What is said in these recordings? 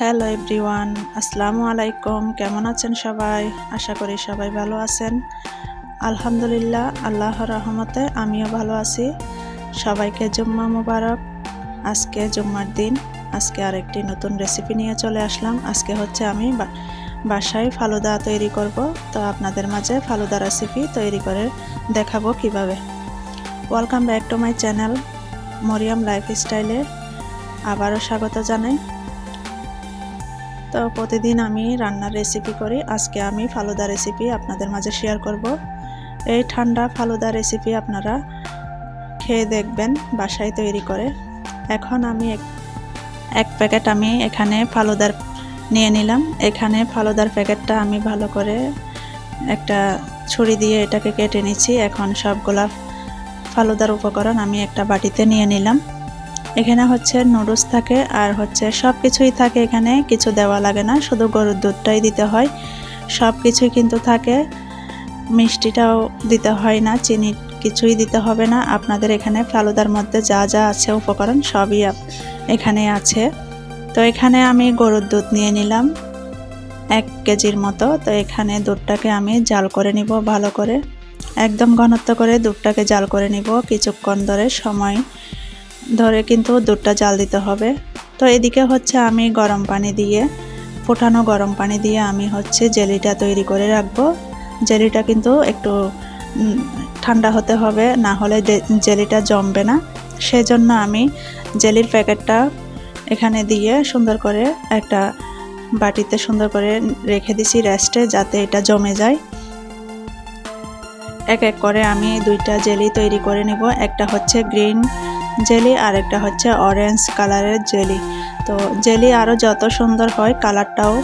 Hello everyone আসসালামু আলাইকুম কেমন আছেন সবাই? আশা করি সবাই ভালো আছেন। আলহামদুলিল্লাহ, আল্লাহর রহমতে আমিও ভালো আছি। সবাইকে জুম্মা মুবারক। আজকে জুম্মার দিন। আজকে আরেকটি নতুন রেসিপি নিয়ে চলে আসলাম। আজকে হচ্ছে আমি বাসায় ফালুদা তৈরি করব। তো আপনাদের মাঝে ফালুদা রেসিপি তৈরি করে দেখাবো কীভাবে। Welcome back to my channel Mariam life স্টাইলে আবারও স্বাগত জানাই। তো প্রতিদিন আমি রান্নার রেসিপি করি। আজকে আমি ফালুদা রেসিপি আপনাদের মাঝে শেয়ার করব। এই ঠান্ডা ফালুদা রেসিপি আপনারা খেয়ে দেখবেন, বাসায় তৈরি করে। এখন আমি এক প্যাকেট আমি এখানে ফালুদার নিয়ে নিলাম। এখানে ফালুদার প্যাকেটটা আমি ভালো করে একটা ছুরি দিয়ে এটাকে কেটে নিচ্ছি। এখন সবগুলা ফালুদার উপকরণ আমি একটা বাটিতে নিয়ে নিলাম। এখানে হচ্ছে নুডলস থাকে আর হচ্ছে সব কিছুই থাকে এখানে, কিছু দেওয়া লাগে না, শুধু গরুর দুধটাই দিতে হয়। সব কিছুই কিন্তু থাকে, মিষ্টিটাও দিতে হয় না, চিনি কিছুই দিতে হবে না। আপনাদের এখানে ফালুদার মধ্যে যা যা আছে উপকরণ সবই এখানে আছে। তো এখানে আমি গরুর দুধ নিয়ে নিলাম, এক কেজির মতো। তো এখানে দুধটাকে আমি জাল করে নিব ভালো করে। একদম ঘনত্ব করে দুধটাকে জাল করে নিব কিছুক্ষণ ধরে সময় ধরে কিন্তু দুধটা জাল দিতে হবে। তো এদিকে হচ্ছে আমি গরম পানি দিয়ে, ফোটানো গরম পানি দিয়ে আমি হচ্ছে জেলিটা তৈরি করে রাখব। জেলিটা কিন্তু একটু ঠান্ডা হতে হবে, না হলে জেলিটা জমবে না। সেজন্য আমি জেলির প্যাকেটটা এখানে দিয়ে সুন্দর করে একটা বাটিতে সুন্দর করে রেখে দিছি রেস্টে, যাতে এটা জমে যায়। এক এক করে আমি দুইটা জেলি তৈরি করে নিব। একটা হচ্ছে গ্রিন জেলি আর একটা হচ্ছে অরেঞ্জ কালারের জেলি। তো জেলি আরও যত সুন্দর হয় কালারটাও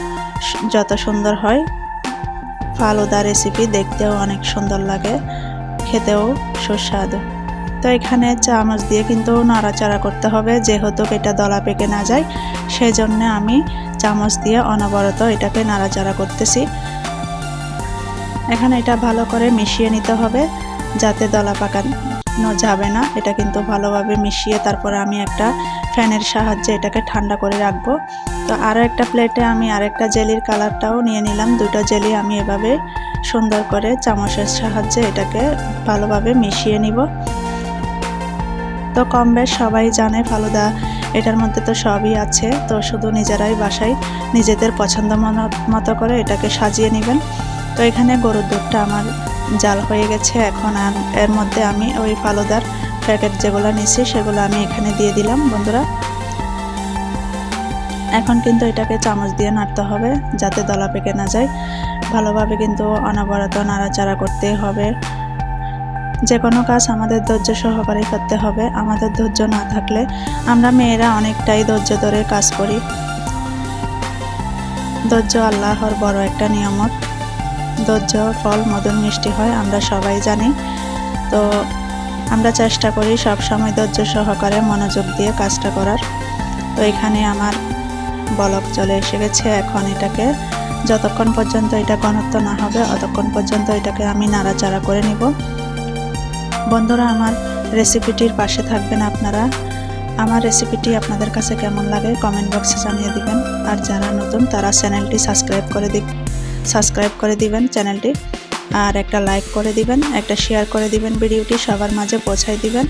যত সুন্দর হয়, ফালুদা রেসিপি দেখতেও অনেক সুন্দর লাগে, খেতেও সুস্বাদু। তো এখানে চামচ দিয়ে কিন্তু নাড়াচাড়া করতে হবে, যেহেতু এটা দলা পেকে না যায় সেই জন্য আমি চামচ দিয়ে অনবরত এটাকে নাড়াচাড়া করতেছি। এখানে এটা ভালো করে মিশিয়ে নিতে হবে, যাতে দলা পাকানো যাবে না। এটা কিন্তু ভালোভাবে মিশিয়ে তারপরে আমি একটা ফ্যানের সাহায্যে এটাকে ঠান্ডা করে রাখব। তো আরও একটা প্লেটে আমি আরেকটা জেলির কালারটাও নিয়ে নিলাম। দুটো জেলি আমি এভাবে সুন্দর করে চামচের সাহায্যে এটাকে ভালোভাবে মিশিয়ে নিব। তো কম বেশ সবাই জানে ফালুদা, এটার মধ্যে তো সবই আছে। তো শুধু নিজেরাই বাসায় নিজেদের পছন্দ মতো করে এটাকে সাজিয়ে নেবেন। তো এখানে গরুর দুধটা আমার জাল হয়ে গেছে। এখন আম- এর মধ্যে আমি ওই ফালুদার প্যাকেট যেগুলো নিছি, সেগুলো আমি এখানে দিয়ে দিলাম, বন্ধুরা। এখন কিন্তু এটাকে চামচ দিয়ে নাড়তে হবে, যাতে দলা পেকে না যায়। ভালোভাবে কিন্তু অনবরত নাড়াচাড়া করতে হবে। যে কোনো কাজ আমাদের ধৈর্য সহকারে করতে হবে। আমাদের ধৈর্য না থাকলে আমরা মেয়েরা অনেকটাই ধৈর্য ধরে কাজ করি। ধৈর্য আল্লাহর বড় একটা নিয়ামত। ধৈর্য, ফল, মধুর মিষ্টি হয়, আমরা সবাই জানি। তো আমরা চেষ্টা করি সব সময় ধৈর্য সহকারে মনোযোগ দিয়ে কাজটা করার। তো এখানে আমার বলক চলে এসে গেছে এখন এটাকে যতক্ষণ পর্যন্ত এটা ঘনত্ব না হবে, অতক্ষণ পর্যন্ত এটাকে আমি নাড়াচাড়া করে নিব। বন্ধুরা, আমার রেসিপিটির পাশে থাকবেন আপনারা। আমার রেসিপিটি আপনাদের কাছে কেমন লাগে কমেন্ট বক্সে জানিয়ে দিবেন। আর যারা নতুন, তারা চ্যানেলটি সাবস্ক্রাইব করে দিক সাবস্ক্রাইব করে দিবেন চ্যানেলটি, আর একটা লাইক করে দিবেন, একটা শেয়ার করে দিবেন ভিডিওটি সবার মাঝে পৌঁছায় দিবেন।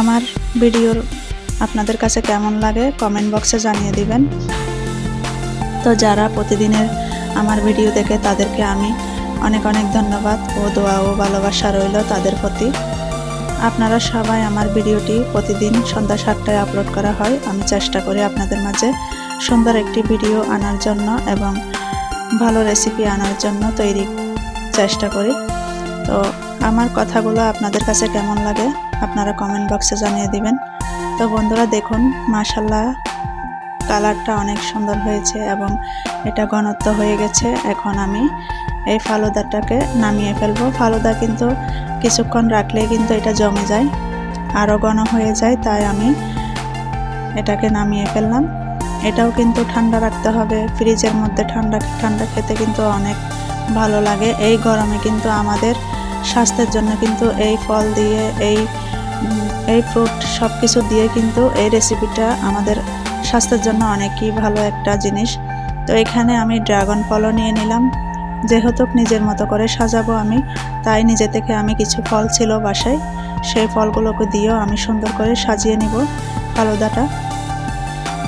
আমার ভিডিওর আপনাদের কাছে কেমন লাগে কমেন্ট বক্সে জানিয়ে দিবেন। তো যারা প্রতিদিনের আমার ভিডিও দেখে তাদেরকে আমি অনেক অনেক ধন্যবাদ ও দোয়া ও ভালোবাসা রইল তাদের প্রতি। আপনারা সবাই আমার ভিডিওটি প্রতিদিন সন্ধ্যা সাতটায় আপলোড করা হয়। আমি চেষ্টা করি আপনাদের মাঝে সুন্দর একটি ভিডিও আনার জন্য এবং ভালো রেসিপি আনার জন্য তৈরি চেষ্টা করি। তো আমার কথাগুলো আপনাদের কাছে কেমন লাগে আপনারা কমেন্ট বক্সে জানিয়ে দিবেন। তো বন্ধুরা দেখুন মাশাল্লাহ কালারটা অনেক সুন্দর হয়েছে এবং এটা ঘনত্ব হয়ে গেছে। এখন আমি এই ফালুদাটাকে নামিয়ে ফেলব। ফালুদা কিন্তু কিছুক্ষণ রাখলে কিন্তু এটা জমে যায়, আরও ঘন হয়ে যায়, তাই আমি এটাকে নামিয়ে ফেললাম। এটাও কিন্তু ঠান্ডা রাখতে হবে। ফ্রিজের মধ্যে ঠান্ডা ঠান্ডা খেতে কিন্তু অনেক ভালো লাগে। এই গরমে কিন্তু আমাদের স্বাস্থ্যের জন্য কিন্তু এই ফল দিয়ে, এই এই ফ্রুট সব কিছু দিয়ে কিন্তু এই রেসিপিটা আমাদের স্বাস্থ্যের জন্য অনেকই ভালো একটা জিনিস। তো এখানে আমি ড্রাগন ফলও নিয়ে নিলাম। যেহেতু নিজের মতো করে সাজাবো আমি, তাই নিজে থেকে আমি কিছু ফল ছিল বাসায়। সেই ফলগুলোকে দিয়েও আমি সুন্দর করে সাজিয়ে নিব। ফালুদাটা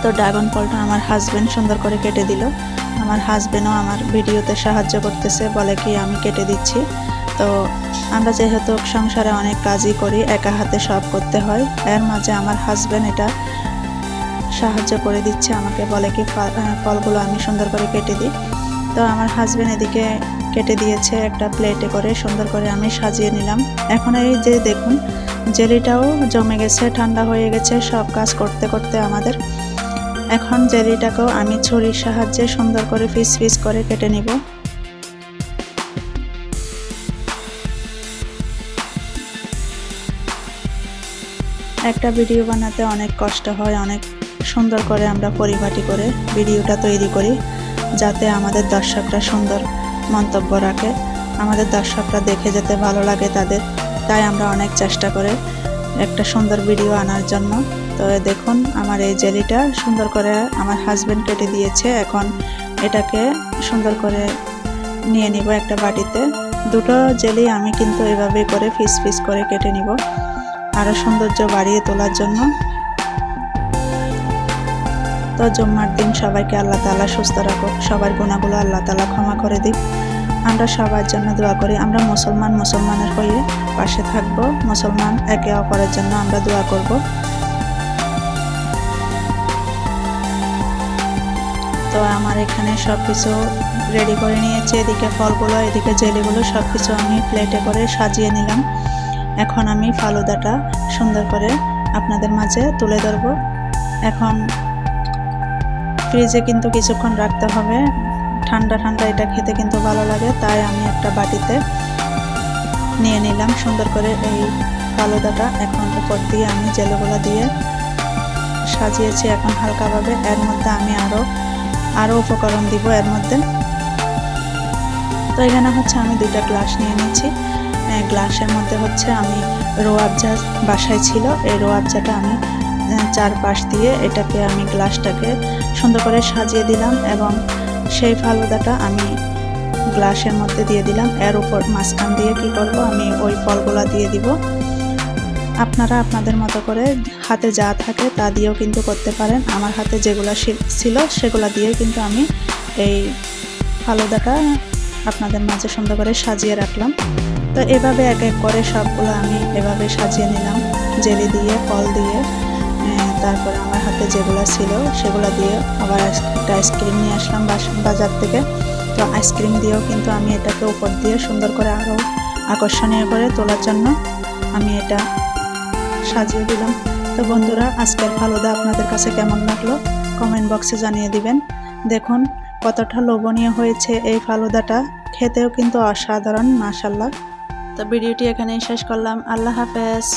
তো ড্রাগন ফলটা আমার হাজব্যান্ড সুন্দর করে কেটে দিল। আমার হাজব্যান্ডও আমার ভিডিওতে সাহায্য করতেছে, বলে কি আমি কেটে দিচ্ছি। তো আমরা যেহেতু সংসারে অনেক কাজই করি, একা হাতে সব করতে হয়, এর মাঝে আমার হাজব্যান্ড এটা সাহায্য করে দিচ্ছে আমাকে, বলে কি ফলগুলো আমি সুন্দর করে কেটে দিই। তো আমার হাজব্যান্ড এদিকে কেটে দিয়েছে একটা প্লেটে করে, সুন্দর করে আমি সাজিয়ে নিলাম। এখন এই যে দেখুন, জেলিটাও জমে গেছে, ঠান্ডা হয়ে গেছে, সব কাজ করতে করতে আমাদের এখন জেলিটাকেও আমি ছুরির সাহায্যে সুন্দর করে পিস পিস করে কেটে নিব। একটা ভিডিও বানাতে অনেক কষ্ট হয়, অনেক সুন্দর করে আমরা পরিপাটি করে ভিডিওটা তৈরি করি, যাতে আমাদের দর্শকরা সুন্দর মন্তব্য রাখে, আমাদের দর্শকরা দেখে যেতে ভালো লাগে তাদের। তাই আমরা অনেক চেষ্টা করে একটা সুন্দর ভিডিও আনার জন্য তো দেখুন, আমার এই জেলিটা সুন্দর করে আমার হাজব্যান্ড কেটে দিয়েছে। এখন এটাকে সুন্দর করে নিয়ে নিব একটা বাটিতে। দুটো জেলি আমি কিন্তু এভাবে করে ফিস ফিস করে কেটে নিব। আরও সৌন্দর্য বাড়িয়ে তোলার জন্য। তো জুম্মার দিন সবাইকে আল্লাহ তালা সুস্থ রাখুক। সবার গুণাগুলো আল্লাহ তালা ক্ষমা করে দিক। আমরা সবার জন্য দোয়া করি। আমরা মুসলমান, মুসলমানের হয়ে পাশে থাকব। মুসলমান একে অপরের জন্য আমরা দোয়া করব। তো আমার এখানে সব কিছু রেডি করে নিয়েছি। এদিকে ফলগুলো, এদিকে জেলিগুলো সব কিছু আমি প্লেটে করে সাজিয়ে নিলাম। এখন আমি ফালুদাটা সুন্দর করে আপনাদের মাঝে তুলে ধরব। এখন ফ্রিজে কিন্তু কিছুক্ষণ রাখতে হবে। ঠান্ডা ঠান্ডা এটা খেতে কিন্তু ভালো লাগে, তাই আমি একটা বাটিতে নিয়ে নিলাম সুন্দর করে এই ফালুদাটা। এখন উপর দিয়ে আমি জেলোগুলো দিয়ে সাজিয়েছি এখন হালকাভাবে। এর মধ্যে আমি আরও আরও উপকরণ দিব এর মধ্যে। তো এখানে হচ্ছে আমি দুইটা গ্লাস নিয়ে নিচ্ছি। গ্লাসের মধ্যে হচ্ছে আমি রোয়াবজা বাসায় ছিল, এই রোয়াবজাটা আমি চারপাশ দিয়ে এটাকে আমি গ্লাসটাকে সুন্দর করে সাজিয়ে দিলাম এবং সেই ফালুদাটা আমি গ্লাসের মধ্যে দিয়ে দিলাম। এর উপর মাঝখান দিয়ে কি করব? আমি ওই ফলগুলা দিয়ে দিব। আপনারা আপনাদের মতো করে হাতে যা থাকে তা দিয়েও কিন্তু করতে পারেন। আমার হাতে যেগুলো ছিল সেগুলো দিয়ে কিন্তু আমি এই ফালুদাটা আপনাদের মাঝে সুন্দর করে সাজিয়ে রাখলাম। তো এভাবে এক এক করে সবগুলো আমি এভাবে সাজিয়ে নিলাম। জেলি দিয়ে, ফল দিয়ে তারপর আমার হাতে যেগুলো ছিল সেগুলো দিয়ে আবার একটা আইসক্রিম নিয়ে আসলাম বাজার থেকে। তো আইসক্রিম দিয়েও কিন্তু আমি এটাকে উপর দিয়ে সুন্দর করে আরও আকর্ষণীয় করে তোলার জন্য আমি এটা সাজিয়ে দিলাম। তো বন্ধুরা, আজকের ফালুদা আপনাদের কাছে কেমন লাগল? কমেন্ট বক্সে জানিয়ে দিবেন। দেখুন, কতটা লোভনীয় হয়েছে এই ফালুদাটা। খেতেও কিন্তু অসাধারণ মাসাল্লাহ তো ভিডিওটি এখানেই শেষ করলাম। আল্লাহ হাফেজ।